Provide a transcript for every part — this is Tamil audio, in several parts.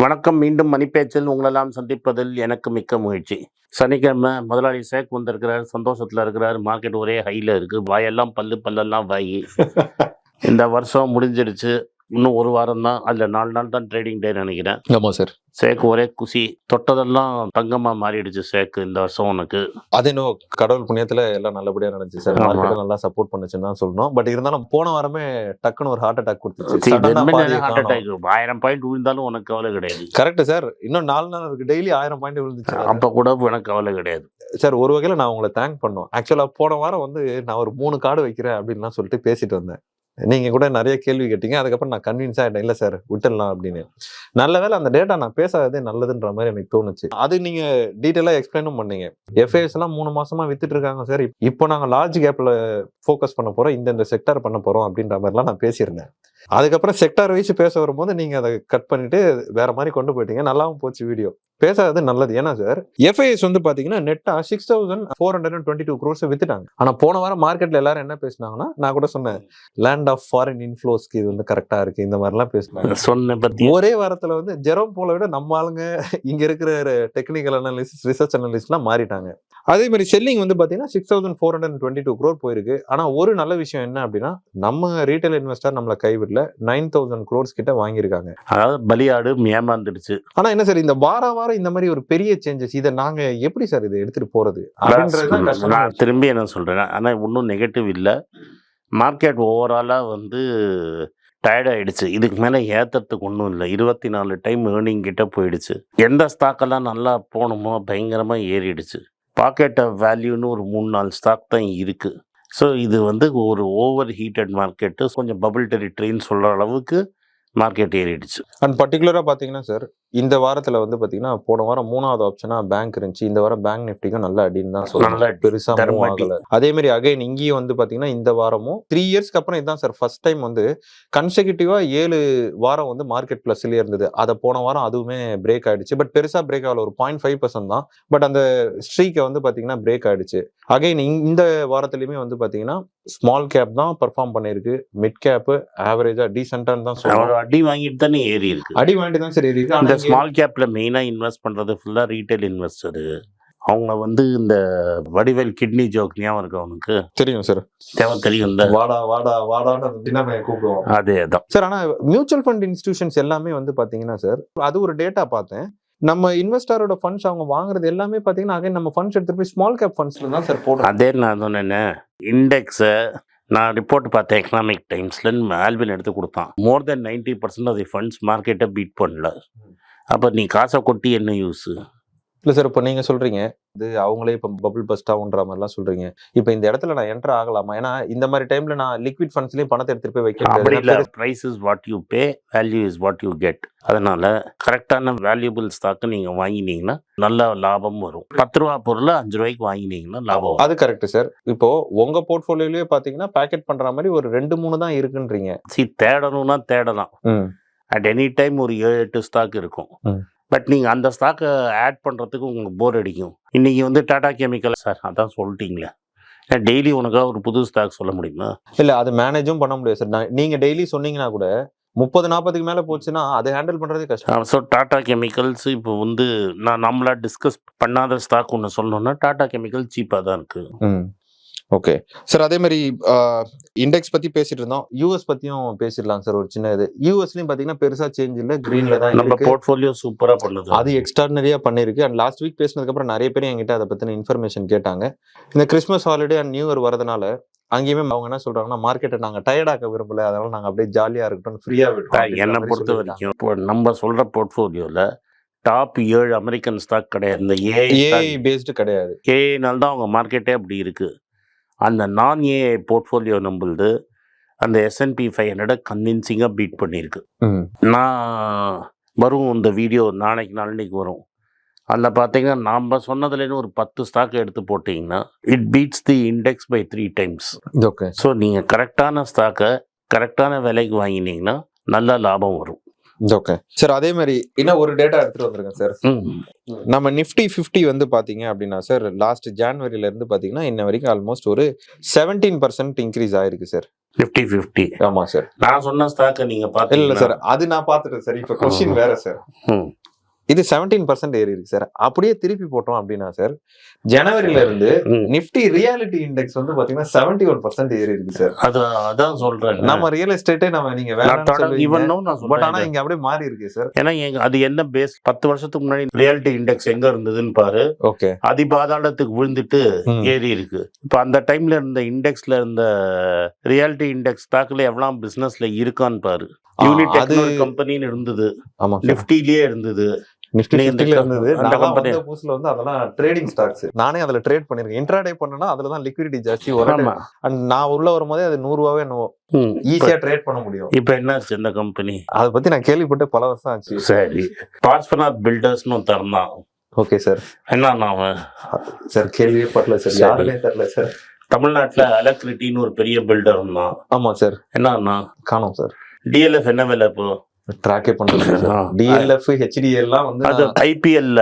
வணக்கம். மீண்டும் மணிப்பேச்சில் உங்களெல்லாம் சந்திப்பதில் எனக்கு மிக்க மகிழ்ச்சி. சனிக்கிழமை முதலாளி சேக் வந்திருக்கிறார் சந்தோஷத்தில் இருக்கிறார் மார்க்கெட் ஒரே ஹையில் இருக்குது வாயெல்லாம் பல்லு பல்லெல்லாம் வாயி. இந்த வருஷம் முடிஞ்சிடுச்சு. இன்னும் ஒரு வாரம் தான் அதில் நாலு நாள் தான் ட்ரேடிங் டே நினைக்கிறேன். ஆமா சார் சேக்கு ஒரே குசி. தொட்டதெல்லாம் தங்கமாக மாறிடுச்சு சேக்கு இந்த வருஷம் உனக்கு. அது இன்னும் கடவுள் புண்ணியத்துல எல்லாம் நல்லபடியா நடந்துச்சு சார் ஆமா. மார்க்கெட் நல்லா சப்போர்ட் பண்ணுச்சுன்னு தான் சொல்லணும். பட் இருந்தாலும் போன வாரமே டக்குன்னு ஒரு ஹார்ட் அட்டாக் கொடுத்துச்சு. ஹார்ட் அட்டாக் ஆயிரம் பாயிண்ட் விழுந்தாலும் உனக்கு கவலை கிடையாது. கரெக்ட் சார் இன்னும் நாலு நாள் இருக்கு. டெய்லி ஆயிரம் பாயிண்ட் விழுந்துச்சு அப்போ கூட எனக்கு கவலை கிடையாது. சார் ஒரு வகையில நான் உங்களை தேங்க் பண்ணோம். ஆக்சுவலா போன வாரம் வந்து நான் ஒரு மூணு கார்டு வைக்கிறேன் அப்படின்லாம் சொல்லிட்டு பேசிட்டு வந்தேன். நீங்க கூட நிறைய கேள்வி கேட்டீங்க. அதுக்கப்புறம் நான் கன்வின்ஸ் ஆகிட்டேன் இல்லை சார் விட்டுடலாம் அப்படின்னு. நல்ல வேளை அந்த டேட்டா நான் பேசாததே நல்லதுன்ற மாதிரி எனக்கு தோணுச்சு. அது நீங்க டீட்டெயிலா எக்ஸ்பிளைனும் பண்ணீங்க. எஃப்ஐஎஸ்லாம் மூணு மாசமா வித்துட்டு இருக்காங்க சார். இப்போ நாங்கள் லார்ஜ் கேப்ல ஃபோக்கஸ் பண்ண போறோம். இந்த இந்த செக்டார் பண்ண போறோம் அப்படின்ற மாதிரிலாம் நான் பேசியிருந்தேன். அதுக்கப்புறம் செக்டார் வைஸ் பேச வரும்போது நீங்க அதை கட் பண்ணிட்டு வேற மாதிரி கொண்டு போயிட்டீங்க. நல்லாவும் போச்சு வீடியோ பேசாதது நல்லது. ஏன்னா சார் எஃப்ஐஎஸ் வந்து பாத்தீங்கன்னா நெட்டா six thousand four hundred and twenty two crores வித்துட்டாங்க. ஆனா போன வாரம் மார்க்கெட்ல எல்லாரும் என்ன பேசினாங்கன்னா நான் கூட சொன்னேன் லேண்ட் ஆஃப் ஃபாரின் இன்ஃப்ளோஸ்க்கு இது வந்து கரெக்டா இருக்கு. இந்த மாதிரிலாம் பேசினாங்க. சொன்ன பற்றி ஒரே வாரத்துல வந்து ஜெரோம் போல விட நம்ம ஆளுங்க இங்க இருக்கிற டெக்னிக்கல் அனாலிசிஸ் ரிசர்ச் அனாலிஸ்ட்லாம் மாறிட்டாங்க. அதே மாதிரி செல்லிங் வந்து பாத்தீங்கன்னா six thousand four hundred twenty two crore போயிருக்கு. ஆனா ஒரு நல்ல விஷயம் என்ன அப்படின்னா நம்ம ரீட்டைல் இன்வெஸ்டர் நம்மள கைவிடல. நைன் தௌசண்ட் க்ரோர்ஸ் கிட்ட வாங்கியிருக்காங்க. அதாவது பலியாடு ஏமாந்துடுச்சு. ஆனா என்ன சார் இந்த வார வாரம் இந்த மாதிரி ஒரு பெரிய சேஞ்சஸ் இதை நாங்க எப்படி சார் இதை எடுத்துட்டு போறது? அப்படின்றதுதான் கஷ்டமா நான். திரும்பி என்ன சொல்றேன் ஆனா ஒன்றும் நெகட்டிவ் இல்லை. மார்க்கெட் ஓவராலாக வந்து டயர்ட் ஆயிடுச்சு. இதுக்கு மேலே ஏத்துறதுக்கு ஒன்றும் இல்லை. இருபத்தி நாலு டைம் ஏர்னிங் கிட்ட போயிடுச்சு. எந்த ஸ்டாக்கெல்லாம் நல்லா போகணுமோ பயங்கரமாக ஏறிடுச்சு. பாக்கெட் வேல்யூன்னு ஒரு மூணு நாலு ஸ்டாக் தான் இருக்குது ஸோ இது வந்து ஒரு ஓவர் ஹீட்டட் மார்க்கெட்டு கொஞ்சம் பபுள் டெரிட்டரின்னு சொல்கிற அளவுக்கு மார்க்கெட் ஏறிடுச்சு. அண்ட் பர்டிகுலராக பார்த்தீங்கன்னா சார் இந்த வாரத்துல வந்து பாத்தீங்கன்னா போன வாரம் மூணாவது ஆப்ஷனா பேங்க் இருந்துச்சு. இந்த வாரம் பேங்க் நிஃப்டிக்கும் நல்ல அடின்னு தான் சொல்லலாம் அடி. பெருசா move தர்ம ஆகல. அதே மாதிரி அகைன் இங்கேயும் வந்து பாத்தீங்கன்னா இந்த வாரமும் த்ரீ இயர்ஸ்க்கு அப்புறம் இதுதான் சார் ஃபர்ஸ்ட் டைம் வந்து கன்செக்யூட்டிவா ஏழு வாரம் வந்து மார்க்கெட் பிளஸ்லயே இருந்தது. அதை போன வாரம் அதுவுமே பிரேக் ஆயிடுச்சு. பட் பெருசா பிரேக் ஆகல. ஒரு பாயிண்ட் ஃபைவ் பர்சன்ட் தான். பட் அந்த ஸ்ட்ரீக்கை வந்து பாத்தீங்கன்னா பிரேக் ஆயிடுச்சு. அகைன் இந்த வாரத்துலயுமே வந்து பாத்தீங்கன்னா ஸ்மால் கேப் தான் பெர்ஃபார்ம் பண்ணிருக்கு மிட் கேப் ஆவரேஜா டீசென்டான்னு தான் சொல்லலாம் அடி வாங்கிட்டு தானே ஏறி இருக்கு. அடி வாங்கிட்டு தான் சரி இருக்கு. இந்த இங்க- ஸ்மால் கேப்ல மெயினா இன்வெஸ்ட் பண்றது ஃபுல்லா ரீட்டைல் இன்வெஸ்டரு அவங்க வந்து இந்த வடிவேல் கிட்னி ஜோக் ஞாபகம் இருக்கு அவனுக்கு தெரியும் சார் தேவை தெரியும் இந்த வாடா வாடா வாடான்னு கூப்பிடுவோம் அதே தான். சார் ஆனா மியூச்சுவல் ஃபண்ட் இன்ஸ்டிடியூஷன்ஸ் எல்லாமே வந்து பாத்தீங்கன்னா சார் அது ஒரு டேட்டா பார்த்தேன். நம்ம இன்வெஸ்டரோட ஃபண்ட்ஸ் அவங்க வாங்குறது எல்லாமே பாத்தீங்கன்னா again நம்ம ஃபண்ட்ஸ் எடுத்துட்டு போய் ஸ்மால் கேப் ஃபண்ட்ஸ்ல தான் சார் போடுறோம். அதே நான் சொன்னேனே இண்டெக்ஸை நான் ரிப்போர்ட் பார்த்தேன் எக்கனாமிக் டைம்ஸ்ல ஆல்பின் எடுத்து கொடுத்தான். More then ninety percent of the funds மார்க்கெட்டை பீட் பண்ணல. அப்போ நீ காசை கொட்டி என்ன யூஸ் இல்ல சார் இப்போ நீங்க சொல்றீங்க இது அவங்களே இப்போ பபிள் பஸ்ட் ஆகுன்ற மாதிரிலாம் சொல்றீங்க. இப்போ இந்த இடத்துல நான் என்டர் ஆகலாமா? ஏன்னா இந்த மாதிரி டைம்ல நான் லிக்விட் ஃபண்ட்ஸ்லயும் பணத்தை எடுத்துட்டு போய் வைக்க அப்படி இல்லை. முடியாது price is what you pay value is what you get அதனால கரெக்டான வேல்யூபிள் ஸ்டாக்கு நீங்கள் வாங்கினீங்கன்னா நல்ல லாபம் வரும். பத்து ரூபா பொருளை அஞ்சு ரூபாய்க்கு வாங்கினீங்கன்னா லாபம் அது கரெக்ட் சார் இப்போ உங்க போர்ட்ஃபோலியோலயே பாத்தீங்கன்னா பேக்கெட் பண்ற மாதிரி ஒரு ரெண்டு மூணு தான் இருக்குன்றீங்க. சி தேடணும்னா தேடலாம். அட் எனி டைம் ஒரு ஏழு எட்டு ஸ்டாக் இருக்கும். பட் நீங்கள் அந்த ஸ்டாக்கை ஆட் பண்ணுறதுக்கு உங்களுக்கு போர் அடிக்கும். இன்னைக்கு வந்து டாடா கெமிக்கல் சார் அதான் சொல்லிட்டீங்களே. டெய்லி உனக்காக ஒரு புது ஸ்டாக் சொல்ல முடியுமா? இல்ல அது மேனேஜும் பண்ண முடியாது சார். நான் நீங்க டெய்லி சொன்னீங்கன்னா கூட முப்பது நாற்பதுக்கு மேல போச்சுன்னா அதை ஹேண்டில் பண்றதே கஷ்டம். ஸோ டாடா கெமிக்கல்ஸ் இப்போ வந்து நான் நம்மளா டிஸ்கஸ் பண்ணாத ஸ்டாக் ஒன்று சொல்லணும்னா டாடா கெமிக்கல் சீப்பாக தான் இருக்குது ஓகே சார் அதே மாதிரி இண்டெக்ஸ் பத்தி பேசிட்டு இருந்தோம் யூஎஸ் பத்தியும் பேசிடலாம் சார் ஒரு சின்ன இது. யூஎஸ்லயும் பாத்தீங்கன்னா பெருசா சேஞ்ச் இல்ல. கிரீன்ல தான் நம்ம இருக்கு. போர்ட்ஃபோலியோ சூப்பராக பண்ணுது. அது எக்ஸ்ட்ராடனரியா பண்ணிருக்கு. அண்ட் லாஸ்ட் வீக் பேசினதுக்கு அப்புறம் நிறைய பேர் என்கிட்ட அதை பத்தின இன்ஃபர்மேஷன் கேட்டாங்க. இந்த Christmas holiday and new year வரதுனால அங்கேயுமே அவங்க என்ன சொல்றாங்கன்னா மார்க்கெட்டை நாங்க டயர்டாக்க விரும்பல. அதனால நாங்க அப்படியே ஜாலியா இருக்கட்டும் ஃப்ரீயா என்னை பொறுத்த வரைக்கும் இப்போ நம்ம சொல்கிற போர்ட்ஃபோலியோவில் டாப் ஏழு அமெரிக்கன் ஸ்டாக் கிடையாது. இந்த ஏஐ ஏஐ பேஸ்டு கிடையாது. ஏஐனால தான் அவங்க மார்க்கெட்டே அப்படி இருக்குது அந்த நான் ஏஐ போர்ட்ஃபோலியோ நம்மளுது அந்த எஸ்என்பி ஃபைவ் ஹண்ட்ரடை கன்வின்சிங்காக பீட் பண்ணியிருக்கு. நான் வரும் இந்த வீடியோ நாளைக்கு நாளைக்கு வரும். அதில் பார்த்தீங்கன்னா நாம் சொன்னதுலேருந்து ஒரு பத்து ஸ்டாக் எடுத்து போட்டிங்கன்னா it beats the index by three times okay so நீங்கள் கரெக்டான ஸ்டாக்கை கரெக்டான விலைக்கு வாங்கினீங்கன்னா நல்ல லாபம் வரும். ஓகே சார் அதே மாதிரி இன்னும் ஒரு டேட்டா எடுத்துட்டு வந்திருக்கேன் சார் நம்ம நிஃப்டி ஃபிஃப்டி வந்து பாத்தீங்க அப்படின்னா சார் லாஸ்ட் ஜான்வரில இருந்து பாத்தீங்கன்னா இன்ன வரைக்கும் ஆல்மோஸ்ட் ஒரு செவன்டீன் பர்சன்ட் இன்க்ரீஸ் ஆயிருக்கு சார் நிஃப்டி ஃபிஃப்டி ஆமா சார் நான் சொன்ன ஸ்டாக்கை நீங்க இல்ல பார்த்தீங்களா சார் அது நான் பாத்துட்டேன் சார் இப்ப கொஸ்டின் வேற சார். இது செவன்டீன் பர்சன்ட் ஏறி இருக்கு சார் அப்படியே திருப்பி போட்டோம் அப்படின்னா சார் ஜனவரில இருந்து ம். நிஃப்டி ரியாலிட்டி இண்டெக்ஸ் வந்து பாத்தீங்கன்னா செவன்டி ஒன் பர்சன்ட் ஏறி இருக்கு சார் அது அதான் சொல்றேன். நம்ம ரியல் எஸ்டேட்டே நம்ம நீங்க பட் ஆனா இங்க அப்படியே மாறி இருக்கு சார் ஏன்னா எங்க அது என்ன பேஸ் பத்து வருஷத்துக்கு முன்னாடி ரியாலிட்டி இண்டெக்ஸ் எங்க இருந்ததுன்னு பாரு. ஓகே அதிபாதாளத்துக்கு விழுந்துட்டு ஏறி இருக்கு இப்போ அந்த டைம்ல இருந்த இண்டெக்ஸ்ல இருந்த ரியாலிட்டி இண்டெக்ஸ் ஸ்டாக்ல எவ்வளவு பிசினஸ்ல இருக்கான்னு பாரு. யூனிட் கம்பெனின்னு இருந்தது. நிஃப்டிலேயே இருந்தது. நிஃப்டி நீங்க இந்த 50 ல க- இருந்தது. அந்த வந்த புதுசுல வந்து அதெல்லாம் ட்ரேடிங் ஸ்டாக்ஸ் நானே அதுல ட்ரேட் பண்ணிருக்கேன் இன்ட்ராடே பண்ணனா அதுல தான் லிக்விடிட்டி ஜாஸ்தி ஆமா. And நான் உள்ள வரும்போதே அது நூறு ரூபாவே என்னவோ. ஈஸியா ட்ரேட் பண்ண முடியும். இப்போ என்னாச்சு இந்த கம்பெனி அதை பத்தி நான் கேள்விப்பட்டு பல வருஷம் ஆச்சு. சரி. பார்ஸ்பனாத் பில்டர்ஸ்னு தரந்தான் ஓகே சார் என்ன அவன்? சார் கேள்வியே படல சார். யாருமே தெரியல சார் தமிழ்நாட்டுல அலக்ரிட்டின்னு ஒரு பெரிய பில்டர் இருந்தான். ஆமா சார் என்னன்னா? காணோம் சார் டிஎல்எஃப் என்ன விலை இப்போ? ட்ராக்கே பண்றது ஆ. டிஎல்எஃப் ஹெச்டிஎல் எல்லாம் வந்து அது ஐபிஎல்ல.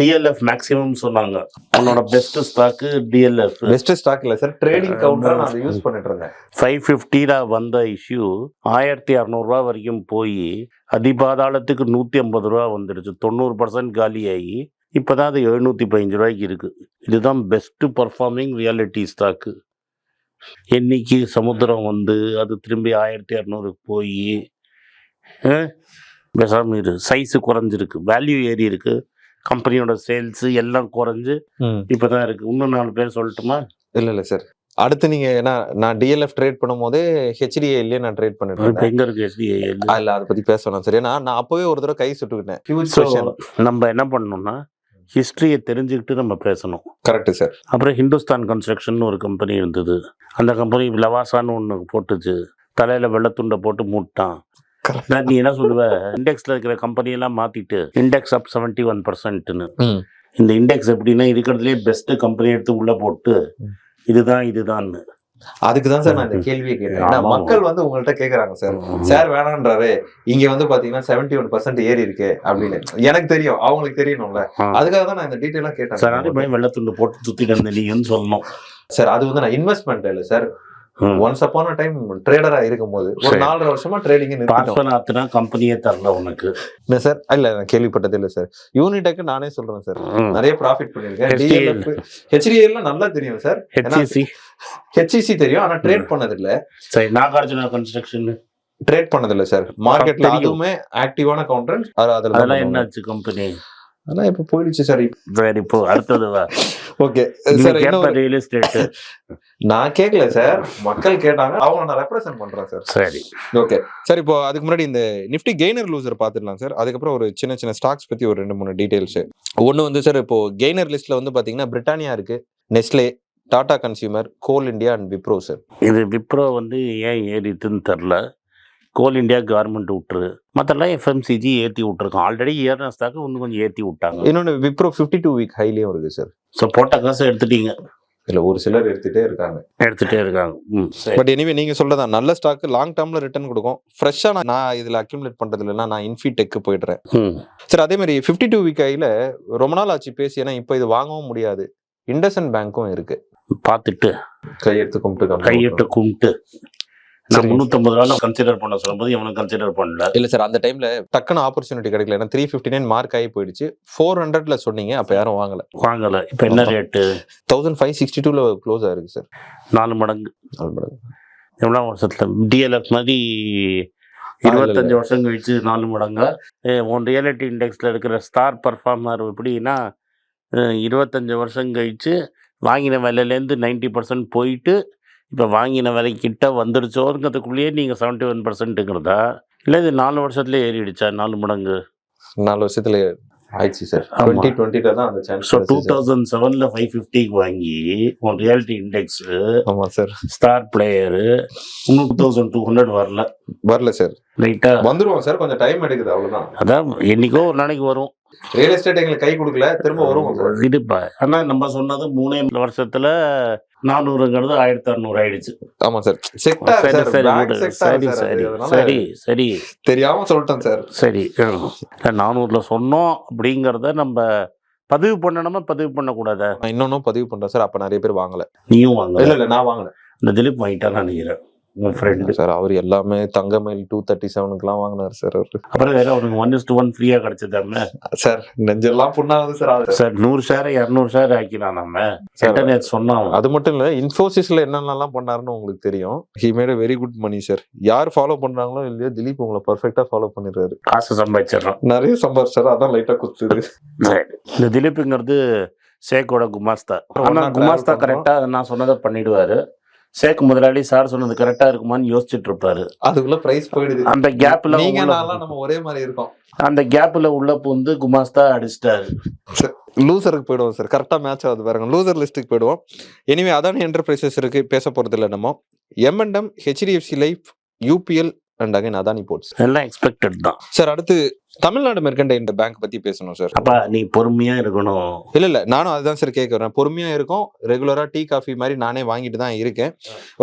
டிஎல்எஃப் மேக்ஸிமம் சொன்னாங்க. உன்னோட best stock DLF best stock இல்ல சார் ட்ரேடிங் கவுண்டரா நான் யூஸ் பண்ணிட்டு இருந்தேன். ஃபைவ் ஃபிஃப்டியில் வந்த இஷ்யூ ஆயிரத்தி அறநூறுவா வரைக்கும் போய் அதிபாதாளத்துக்கு நூற்றி ஐம்பது ரூபா வந்துடுச்சு. தொண்ணூறு பர்சன்ட் காலியாகி இப்போ தான் அது எழுநூற்றி பதினஞ்சு ரூபாய்க்கு இருக்குது இதுதான் பெஸ்ட்டு பர்ஃபார்மிங் ரியாலிட்டி ஸ்டாக்கு என்னைக்கு சமுத்திரம் வந்து அது திரும்பி ஆயிரத்தி இரநூறுக்கு போய் பேசாமல் இரு. சைஸு குறைஞ்சிருக்கு. வேல்யூ ஏறி இருக்கு. கம்பெனியோட சேல்ஸு எல்லாம் குறைஞ்சு இப்போ தான் இருக்குது இன்னும் நாலு பேர் சொல்லட்டுமா? இல்ல இல்ல சார் அடுத்து நீங்க ஏன்னா நான் டிஎல்எஃப் ட்ரேட் பண்ணும்போதே ஹெச்டிஏலயே நான் ட்ரேட் பண்ணிட்டு எங்கே இருக்குது எஸ்டிஐ ஆ, இல்ல அதை பத்தி பேசணும் சார் ஏன்னா நான் அப்பவே ஒரு தடவை கை சுட்டுக்கிட்டேன். நம்ம என்ன பண்ணணும்னா ஹிஸ்ட்ரியை தெரிஞ்சுக்கிட்டு நம்ம பேசணும். கரெக்ட் சார் அப்புறம் ஹிந்துஸ்தான் கன்ஸ்ட்ரக்ஷன் ஒரு கம்பெனி இருந்தது. அந்த கம்பெனி லவாசான்னு ஒன்று போட்டுச்சு. தலையில் வெள்ளத்துண்டை போட்டு மூட்டான். நீ என்ன சொல்லுவ? இண்டெக்ஸில் இருக்கிற கம்பெனியெல்லாம் மாற்றிட்டு இண்டெக்ஸ் அப் செவன்ட்டி ஒன் பர்சன்ட்னு. இந்த இண்டெக்ஸ் எப்படின்னா இருக்கிறதுலே பெஸ்ட்டு கம்பெனி எடுத்து உள்ளே போட்டு. இதுதான் இதுதான்னு. அதுக்கு தான் சார் நான் இந்த கேள்வியை கேட்டேன். மக்கள் வந்து உங்கள்ட்ட கேக்குறாங்க சார். சார் வேணான்றாரு. இங்க வந்து பாத்தீங்கன்னா செவன்டி ஒன் பர்சன்ட் ஏறி இருக்கு அப்படின்னு. எனக்கு தெரியும். அவங்களுக்கு தெரியணும்ல. அதுக்காக தான் நான் இந்த டீட்டெயிலா சார் அதே கேட்டேன் மாதிரி வெள்ளத்துண்டு போட்டு சுற்றிட்டு இருந்த நீங்கன்னு சொல்லணும். சார் அது வந்து நான் இன்வெஸ்ட்மெண்ட் இல்ல sir. Once upon a time ட்ரேடரா இருக்கும் போது ஒரு. நாலரை வருஷமா ட்ரேடிங் பார்ஸ்வநாத்னா கம்பெனியே தரல உனக்கு. என்ன சார் இல்ல நான் கேள்விப்பட்டது இல்ல சார். யூனிடெக் நானே சொல்றேன் சார். நிறைய ப்ராஃபிட் பண்ணிருக்கேன் HDL. ஹெச்டிஎல் நல்லா தெரியும் சார். ஹெச்இசி ஹெச்இசி தெரியும் ஆனா ட்ரேட் பண்ணது இல்ல சரி நாகார்ஜுனா கன்ஸ்ட்ரக்ஷன் ட்ரேட் பண்ணது இல்ல சார் மார்க்கெட்ல. அதுவுமே ஆக்டிவான கவுண்டர் அதுல அதெல்லாம் என்னாச்சு கம்பெனி அதெல்லாம் இப்ப போயிடுச்சு சார். சரி இப்போ அடுத்தது ஓகே சார் ரியல் எஸ்டேட் நான் கேட்கல சார் மக்கள் கேட்டாங்க அவங்க நான் ரெப்ரசென்ட் பண்றேன் சார் சரி. ஓகே சார் இப்போ அதுக்கு முன்னாடி இந்த நிஃப்டி கெய்னர் லூசர் பார்த்துடலாம் சார் அதுக்கப்புறம் ஒரு சின்ன சின்ன ஸ்டாக்ஸ் பத்தி ஒரு ரெண்டு மூணு டீடைல்ஸ் ஒன்று வந்து சார் இப்போ கெய்னர் லிஸ்ட்ல வந்து பாத்தீங்கன்னா பிரிட்டானியா இருக்கு Nestle Tata Consumer Coal India and Wipro sir இது விப்ரோ வந்து ஏன் ஏறிட்டுன்னு தெரில. கோல் இந்தியா கவர்மெண்ட் விட்டுரு மற்றெல்லாம் எஃப்எம்சிஜி ஏற்றி விட்டுருக்கோம் ஆல்ரெடி ஏறின ஸ்டாக்கு இன்னும் கொஞ்சம் ஏற்றி விட்டாங்க. இன்னொன்று விப்ரோ ஃபிஃப்டி டூ வீக் ஹைலியும் இருக்கு சார் ஸோ போட்ட காசை எடுத்துட்டீங்க. இல்ல ஒரு சிலர் எடுத்துட்டே இருக்காங்க. எடுத்துகிட்டே இருக்காங்க. ம் பட் எனிவே நீங்க சொல்றதா நல்ல ஸ்டாக் லாங் டேர்ம்ல ரிட்டர்ன் கொடுக்கும். ஃப்ரெஷ்ஷா நான் இதுல அக்யூமுலேட் பண்றது இல்லைன்னா நான் இன்ஃபிடெக் போயிடுறேன். ம். சார் அதே மாதிரி ஃபிஃப்டி டூ வீக் ஐல ரொம்ப நாள் ஆச்சு பேசி. ஏன்னா இப்போ இது வாங்கவும் முடியாது. இண்டஸ்இன் பேங்க்கும் இருக்கு. பார்த்துட்டு கையெழுத்து கும்பிட்டு கையிட்டு கும்பிட்டு. சரிங்க. முந்நூற்றம்பது ரூபா கன்சிடர் பண்ண சொல்லும்போது இவனும் கன்சிடர் பண்ணல. இல்ல சார் அந்த டைம்ல டக்குன்னு ஆப்பர்ச்சுனிட்டி கிடைக்கல. ஏன்னா த்ரீ ஃபிஃப்டி நைன் மார்க் ஆகி போயிடுச்சு. ஃபோர் ஹண்ட்ரட்ல சொன்னீங்க அப்ப யாரும் வாங்கல. வாங்கலை. இப்போ என்ன ரேட்டு தௌசண்ட் ஃபைவ் சிக்ஸ்டி டூல க்ளோஸ் ஆயிருக்கு சார். நாலு மடங்கு. எவ்வளோ வருஷத்துல? டிஎல்எஃப் மாதிரி இருபத்தஞ்சு வருஷம் கழிச்சு நாலு மடங்கா? உன் ரியாலிட்டி இண்டெக்ஸில் இருக்கிற ஸ்டார் பர்ஃபார்மர் எப்படின்னா இருபத்தஞ்சு வருஷம் கழிச்சு வாங்கின விலையிலேருந்து நைன்டி பர்சன்ட் போயிட்டு இப்போ வாங்கின விலை கிட்ட வந்துடுச்சோங்கிறதுக்குள்ளேயே நீங்கள் செவன்ட்டி ஒன் பர்சன்ட்டுங்கிறதா இல்லை இது நாலு வருஷத்துல ஏறிடுச்சா? நாலு மடங்கு? நாலு வருஷத்துல ஆயிடுச்சு சார். டுவெண்ட்டி டுவெண்ட்டில தான் அந்த சான்ஸ் ஸோ டூ தௌசண்ட் செவனில் ஃபைவ் ஃபிஃப்டிக்கு வாங்கி உன் ரியாலிட்டி இண்டெக்ஸு ஆமா sir. Star player two thousand two hundred வரல. வரல சார். ரைட்டா வந்துருவோம் சார் கொஞ்சம் டைம் எடுக்குது அவ்வளவுதான். அதான் என்னைக்கோ ஒரு நாளைக்கு வரும். ரியல் எஸ்டேட் எங்களுக்கு கை கொடுக்கல திரும்ப வருவோம். இதுப்பா. ஆனா நம்ம சொன்னது மூணே வருஷத்துல நானூறுங்கிறது ஆயிரத்தி அறுநூறு ஆயிடுச்சு. ஆமா சார் செக்டார் சரி சார் சரி சரி சார் சரி. தெரியாம சொல்லிட்டேன் சார் சரி நானூறுல சொன்னோம் அப்படிங்கிறத நம்ம பதிவு பண்ணணுமா பதிவு பண்ணக்கூடாதா? நான் இன்னொன்னும் பதிவு பண்றேன் சார் அப்ப நிறைய பேர் வாங்கல. நீயும் வாங்க இல்ல இல்ல நான் வாங்கல. இந்த திலீப் வாங்கிட்டான்னு நினைக்கிறேன். ஃப்ரெண்டு சார் அவர் எல்லாமே தங்கமயில் டூ தேர்ட்டி செவனுக்குலாம் வாங்கினார் சார் அவரு. அப்புறம் வேற அவனுக்கு ஒன் இஸ் ஒன் ஃப்ரீயா கிடைச்சதாம? சார் நெஞ்செல்லாம் புண்ணாகுது சார் சார் நூறு ஷேர் இரநூறு ஷேர் ஆக்கிலாம் நம்ம இன்டர்நெட் சொன்னோம் அது மட்டும் இல்ல இன்ஃபோசிஸ்ல என்னென்னலாம் பண்ணாருன்னு உங்களுக்கு தெரியும். He made very good money sir யார் ஃபாலோ பண்றாங்களோ இல்லையோ திலீப் உங்களை பர்ஃபெக்டா ஃபாலோ பண்ணிடுறாரு. காசு சம்பாதிச்சிடறோம். நிறைய சம்பாதிச்சாரு அதான் லைட்டா குத்துது. இந்த திலீப்புங்கிறது ஷேக்கோட குமாஸ்தா. ஆனா ஒண்ணா குமாஸ்தா travel கரெக்டா நான் சொன்னதை பண்ணிடுவாரு. ஷேக் முதலாளி சார் சொன்னது கரெக்டா இருக்குமான்னு யோசிச்சுட்டு இருப்பாரு. அதுக்குள்ள பிரைஸ் போயிடுது. அந்த கேப்ல நம்ம ஒரே மாதிரி இருக்கோம். அந்த கேப்ல உள்ள புந்து குமாஸ்தா அடிச்சிட்டாரு. லூசருக்கு போயிடுவோம் சார் கரெக்டாக மேட்ச் ஆகுது பாருங்க. லூசர் லிஸ்ட்டுக்கு போயிடுவோம். எனிவே அதானி என்டர்பிரைசஸ் இருக்கு. பேச போறது இல்லை நம்ம. Momentum HDFC life UPL and again Adani ports எல்லாம் எக்ஸ்பெக்டட் தான். சார் அடுத்து தமிழ்நாடு மெர்கண்டைல் பேங்க் பத்தி பேசணும் சார் அப்ப நீ பொறுமையா இருக்கணும். இல்ல இல்ல. நானும் அதுதான் சார் கேட்கறேன் பொறுமையா இருக்கும். ரெகுலரா டீ காஃபி மாதிரி நானே வாங்கிட்டு தான் இருக்கேன்.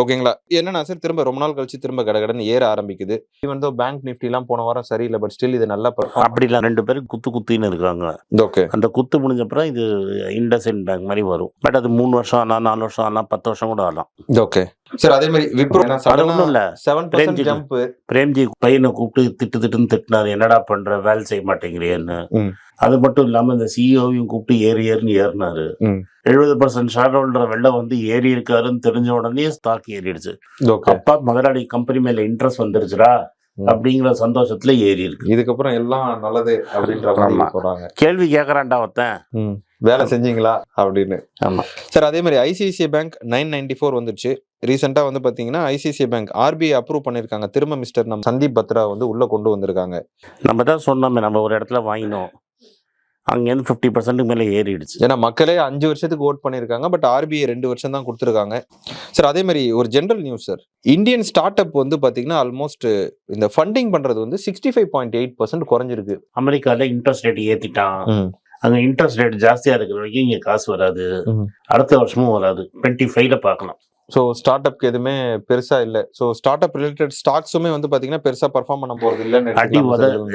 ஓகேங்களா என்னன்னா சார் திரும்ப ரொம்ப நாள் கழிச்சு திரும்ப கடகடன்னு ஏற ஆரம்பிக்குது. ஈவன் தோ பேங்க் நிஃப்டி எல்லாம் போன வாரம் சரியில்லை பட் ஸ்டில் இது நல்லா பெர்ஃபார்ம் அப்படிலாம் ரெண்டு பேரும் குத்து குத்தின்னு இருக்காங்க. ஓகே அந்த குத்து முடிஞ்ச அப்புறம் இது இண்டஸ்இன் பேங்க் மாதிரி வரும். பட் அது மூணு வருஷம் ஆகலாம் நாலு வருஷம் ஆகலாம் பத்து வருஷம் கூட ஆகலாம். ஓகே சார் அதே மாதிரி விப்ரோ இல்ல. செவன் பிரேம்ஜி. ஜம்ப் பிரேம்ஜி பையனை கூப்பிட்டு திட்டு திட்டுன்னு திட்டினாரு. என்னடா பண்ற? வேலை செய்ய மாட்டேங்கிறேன்னு. ம். அது மட்டும் இல்லாம இந்த சிஇஓவையும் கூப்பிட்டு ஏறி ஏறின்னு ஏறினாரு. எழுபது பர்சன்ட் ஷேர் ஹோல்டர் வெளில வந்து ஏறி இருக்காருன்னு தெரிஞ்ச உடனே ஸ்டாக் ஏறிடுச்சு. அப்பா முதலாளி கம்பெனி மேல இன்ட்ரெஸ்ட் வந்துருச்சுடா. அப்படிங்கிற சந்தோஷத்துல ஏறி இருக்கு. இதுக்கப்புறம் எல்லாம் நல்லது அப்படின்ற. சொல்றாங்க கேள்வி கேக்குறான்டா ஒருத்தன். வேலை செஞ்சீங்களா? அப்படின்னு. ஆமா. சார் அதே மாதிரி ICICI bank nine ninety four வந்துருச்சு. ரீசெண்டாக வந்து பார்த்தீங்கன்னா ஐசிஐசிஐ பேங்க் ஆர்பிஐ அப்ரூவ் பண்ணியிருக்காங்க திரும்ப மிஸ்டர் நம்ம சந்தீப் பத்ரா வந்து உள்ள கொண்டு வந்திருக்காங்க. நம்ம தான் சொன்னோமே நம்ம ஒரு இடத்துல வாங்கினோம். அங்கேருந்து ஃபிஃப்டி பர்சன்ட்டுக்கு மேலே ஏறிடுச்சு. ஏன்னா மக்களே அஞ்சு வருஷத்துக்கு ஓட் பண்ணியிருக்காங்க பட் ஆர்பிஐ ரெண்டு வருஷம் தான் கொடுத்துருக்காங்க. சார் அதே மாதிரி ஒரு general news sir Indian start up வந்து பார்த்தீங்கன்னா ஆல்மோஸ்ட் இந்த ஃபண்டிங் பண்ணுறது வந்து sixty five point eight percent குறைஞ்சிருக்கு. அமெரிக்கால இன்ட்ரெஸ்ட் ரேட் ஏத்திட்டான். ம். அங்க இன்ட்ரெஸ்ட் ரேட் ஜாஸ்தியா இருக்கிற வரைக்கும் இங்க காசு வராது. அடுத்த வருஷமும் வராது. டுவெண்ட்டி ஃபைவ்ல பார்க்கலாம் ஸோ ஸ்டார்ட் அப்க்கு எதுவுமே பெருசா இல்லை. ஸோ ஸ்டார்ட் அப் ரிலேட்டட் ஸ்டாக்ஸுமே வந்து பார்த்தீங்கன்னா பெருசா பர்ஃபார்ம் பண்ண போறது இல்லைன்னு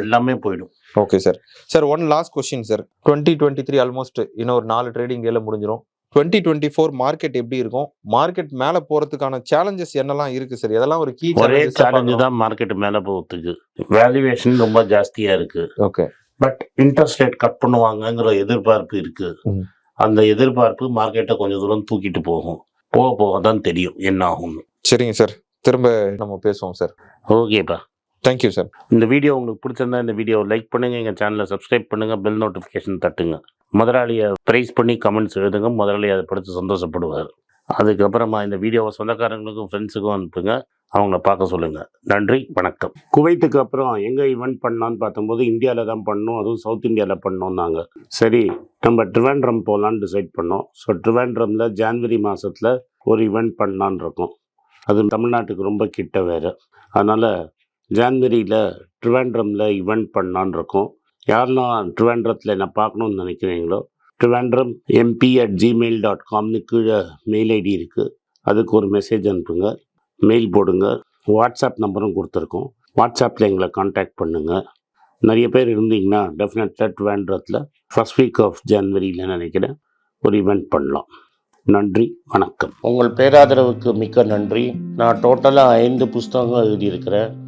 எல்லாமே போயிடும். Okay sir sir one last question sir twenty twenty three almost இன்னும் ஒரு நாலு ட்ரேடிங் டேல முடிஞ்சிடும் டுவெண்ட்டி டுவெண்ட்டி ஃபோர் மார்க்கெட் எப்படி இருக்கும்? மார்க்கெட் மேல போறதுக்கான சேலஞ்சஸ் என்னெல்லாம் இருக்கு சார் இதெல்லாம் ஒரு கீ ஒரே சேலஞ்சு தான் மார்க்கெட் மேல போகிறதுக்கு வேல்யூவேஷன் ரொம்ப ஜாஸ்தியா இருக்கு. Okay but interest rate cut பண்ணுவாங்கங்கிற எதிர்பார்ப்பு இருக்கு. அந்த எதிர்பார்ப்பு மார்க்கெட்டை கொஞ்சம் தூரம் தூக்கிட்டு போகும். போக போக தான் தெரியும் என்ன ஆகும்னு சரிங்க சார். திரும்ப நம்ம பேசுவோம் சார். ஓகேப்பா. தேங்க்யூ சார் இந்த வீடியோ உங்களுக்கு பிடிச்சிருந்தா இந்த வீடியோ லைக் பண்ணுங்க எங்க சேனலை சப்ஸ்கிரைப் பண்ணுங்க பெல் நோட்டிஃபிகேஷன் தட்டுங்க. முதலாளியை ப்ரைஸ் பண்ணி கமெண்ட்ஸ் எழுதுங்க முதலாளி அதை படித்து சந்தோஷப்படுவார். அதுக்கப்புறமா இந்த வீடியோவை சொந்தக்காரங்களுக்கும் ஃப்ரெண்ட்ஸுக்கும் அனுப்புங்க. அவங்கள பார்க்க சொல்லுங்கள் நன்றி வணக்கம். குவைத்துக்கு அப்புறம் எங்கே ஈவெண்ட் பண்ணான்னு பார்த்தம்போது இந்தியாவில் தான் பண்ணோம். அதுவும் சவுத் இந்தியாவில் பண்ணோம் நாங்கள் சரி நம்ம ட்ரிவாண்ட்ரம் போகலான்னு டிசைட் பண்ணோம். ஸோ ட்ரிவாண்ட்ரமில் ஜான்வரி மாதத்தில் ஒரு ஈவெண்ட் பண்ணலான்னு இருக்கோம். அது தமிழ்நாட்டுக்கு ரொம்ப கிட்ட வேறு. அதனால் ஜான்வரியில் ட்ரிவாண்ட்ரமில் ஈவெண்ட் பண்ணலான்னு இருக்கோம். யாரெல்லாம் ட்ரிவாண்ட்ரத்தில் என்ன பார்க்கணுன்னு நினைக்கிறீங்களோ Trivandrum MP at Gmail dot காம்னு கீழே மெயில் ஐடி இருக்குது அதுக்கு ஒரு மெசேஜ் அனுப்புங்க. மெயில் போடுங்க. வாட்ஸ்அப் நம்பரும் கொடுத்துருக்கோம். வாட்ஸ்அப்பில் எங்களை காண்டாக்ட் பண்ணுங்கள் நிறைய பேர் இருந்தீங்கன்னா டெஃபினட்டாக ட்வேண்ட்ரத்தில் ஃபர்ஸ்ட் வீக் ஆஃப் ஜான்வரியில் நினைக்கிறேன் ஒரு ஈவெண்ட் பண்ணலாம். நன்றி வணக்கம். உங்கள் பேராதரவுக்கு மிக்க நன்றி. நான் டோட்டலாக ஐந்து புஸ்தகங்கள் எழுதியிருக்கிறேன்.